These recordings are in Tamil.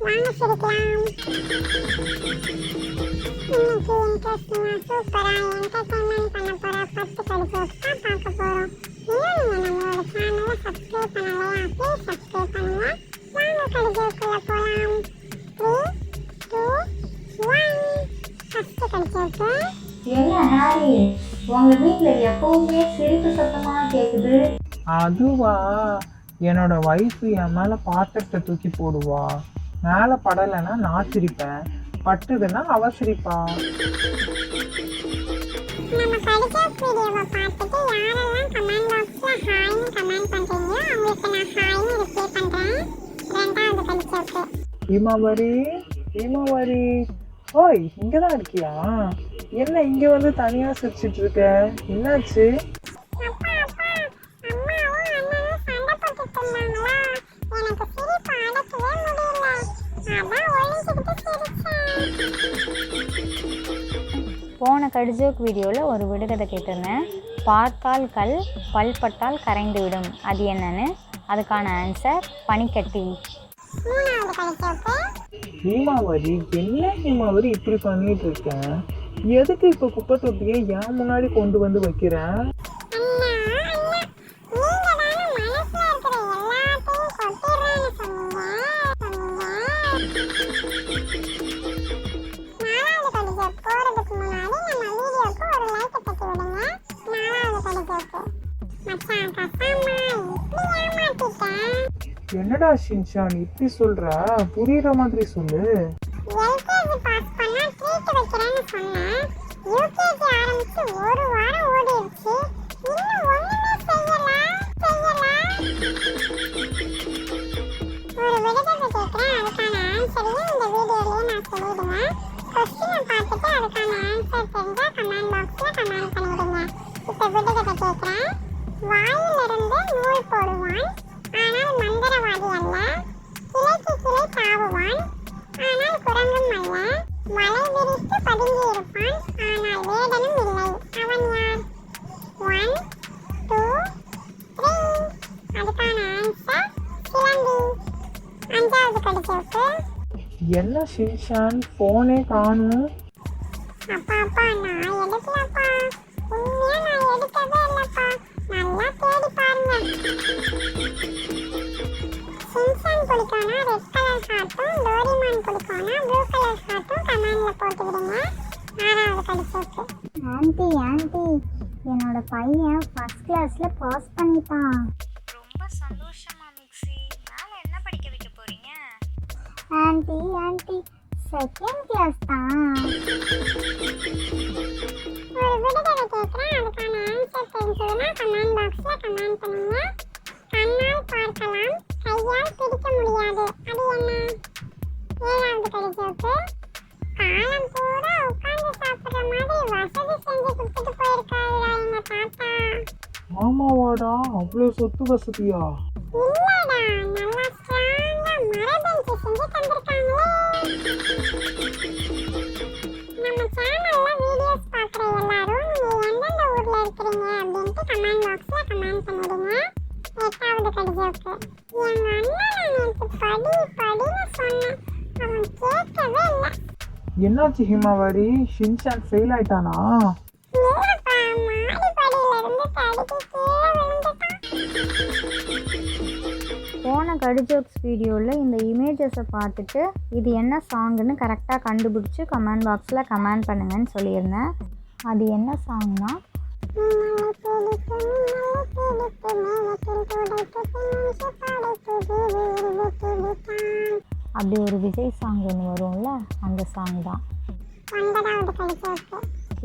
வாங்க சிரிக்கலாம் இன்னைக்கு இன்ட்ரெஸ்டிங்கா சூப்பரா என்டர்டைன்மெண்ட் பண்ண போற பத்து கடி ஜோக்ஸ் தான் பார்க்க போறோம் இன்னும் நீங்க நம்மளோட சேனலை சப்ஸ்கிரைப் பண்ணலையா ப்ளீஸ் சப்ஸ்கிரைப் பண்ணுங்க வாங்க கடி த்ரீ டூ ஒன் கடி ஜோக்கு ஹாரி சிரிப்பு அதுவா என்னோட வைஃப் என் மேலே பாத்திரத்தை தூக்கி போடுவா. மேலே படலைன்னா நான் சிரிப்பேன். பட்டுதுன்னா அவ சிரிப்பா. நம்ம படிச்ச வீடியோவை பார்த்துட்டு யாரெல்லாம் கமெண்ட் பாக்ஸ்ல ஹாய்னு கமெண்ட் பண்றீங்களோ அவங்களுக்கு நான் ஹாய்னு ரிப்ளை பண்றேன். ரெண்டாவது ஹீமாவரி ஹீமாவரி. ஓய் இங்கே தான் இருக்கியா? என்ன இங்கே வந்து தனியாக சிரிச்சிட்டு இருக்க? என்னாச்சு? போன கடிஜோக் வீடியோவில் ஒரு விடுகதை கேட்டிருந்தேன். பார்த்தால் கல் பல்பட்டால் கரைந்து விடும். அது என்னன்னு? அதுக்கான ஆன்சர் பனிக்கட்டி. ஹீமாவரி என்ன ஹீமாவரி இப்படி பண்ணிட்டு இருக்கேன் எதுக்கு இப்போ குப்பை தொட்டியை என் முன்னாடி கொண்டு வந்து வைக்கிறேன் என்னடா ஷின்ஷான் இப்படி சொல்ற? புரியுற மாதிரி சொல்லு. எல்கேஜி பாஸ் பண்ணா ட்ரீட் வைக்கிறேன்னு சொன்னேன். யூகேஜி ஆரம்பிச்சு ஒரு வாரம் ஓடிடுச்சு. இன்னும் ஒண்ணுமே செய்யல. செய்யல. ஒரு விடுதலை கேட்கிறேன் அதுக்கான ஆன்சரையும் இந்த வீடியோலயே நான் சொல்லிடுவேன். கொஸ்டினை பார்த்துட்டு அதுக்கான ஆன்சர் தெரிஞ்சா கமெண்ட் பாக்ஸ்ல கமெண்ட் பண்ணிடுங்க இப்போ விடுதலை கேட்கிறேன். வாயிலிருந்து நூல் போடுவான். தாவுவான் ஆனால் குரங்கும் அல்ல. வலை விரித்து பதுங்கி இருப்பான் ஆனால் வேடனும் இல்லை. அவன் யார்? ஒன் டூ த்ரீ அதுக்கான ஆன்சர் சிலந்தி அஞ்சாவது கடிச்சோக்கு என்ன ஷின்ஷான் போனே காணும் அப்பா அப்பா நான் எடுக்கலப்பா. உண்மையா நான் எடுக்கவே இல்லப்பா. நல்லா தேடி பாருங்க. போட்டு விடுங்க ஆறாவது கடிச்சோக்கு ஆண்டி ஆண்டி. என்னோட பையன் ஃபர்ஸ்ட் கிளாஸ்ல பாஸ் பண்ணிட்டான். ரொம்ப சந்தோஷமா மிக்ஸி. மேலே என்ன படிக்க வைக்க போறீங்க? ஆண்டி ஆண்டி செகண்ட் கிளாஸ் தான். ஒரு விடுதலை கேட்குறேன் அதுக்கான ஆன்சர் தெரிஞ்சதுன்னா கமெண்ட் பாக்ஸ்ல கமெண்ட் பண்ணுங்க. கண்ணால் பார்க்கலாம். சொன்னேன். அவன் கேட்கவே இல்லை. என்னாச்சு ஹிமாவரி ஷின்ஷான் ஃபெயில் ஆயிட்டானா? போன கடிஜோக்ஸ் வீடியோவில் இந்த இமேஜஸை பார்த்துட்டு இது என்ன சாங்குன்னு கரெக்டாக கண்டுபிடிச்சி கமெண்ட் பாக்ஸில் கமெண்ட் பண்ணுங்கன்னு சொல்லியிருந்தேன். அது என்ன சாங்னா அப்படி ஒரு விஜய் சாங் ஒன்று வரும்ல அந்த சாங் தான்.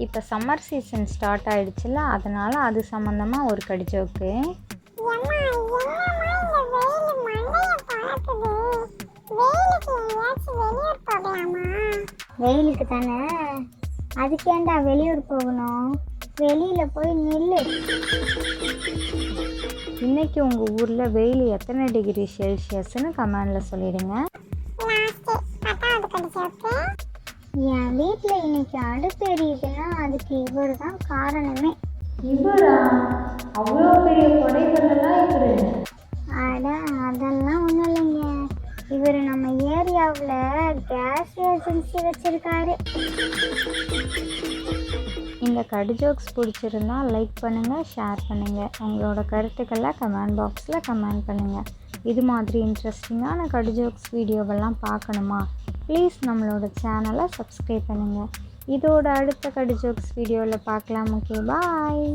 இப்போ சம்மர் சீசன் ஸ்டார்ட் ஆயிடுச்சுல அதனால் அது சம்மந்தமாக ஒரு கடிச்சோக்கு எங்கேயாச்சும் வெளியே போகலாமா? வெயிலுக்கு தானே? அதுக்கேண்டா வெளியூர் போகணும்? வெளியில போய் நில்லு. இன்னைக்கு உங்கள் ஊரில் வெயில் எத்தனை டிகிரி செல்சியஸ்னு கமெண்டில் சொல்லிடுங்க. என் வீட்டில் இன்னைக்கு அடுப்பு எரியுதுன்னா அதுக்கு இவர் தான் காரணமே. இவரா? அவ்வளோ பெரிய கொடைகளெல்லாம் ஏரியாவில் கேஸ் ஏஜென்சி வச்சிருக்காரு. இந்த கடு ஜோக்ஸ் பிடிச்சிருந்தா லைக் பண்ணுங்கள் ஷேர் பண்ணுங்கள் உங்களோட கருத்துக்களை கமெண்ட் பாக்ஸில் கமெண்ட் பண்ணுங்கள் இது மாதிரி இன்ட்ரெஸ்டிங்கான கடு ஜோக்ஸ் வீடியோவெல்லாம் பார்க்கணுமா? ப்ளீஸ் நம்மளோட சேனலை சப்ஸ்கிரைப் பண்ணுங்கள் இதோட அடுத்த கடு ஜோக்ஸ் வீடியோவில் பார்க்கலாம். Okay bye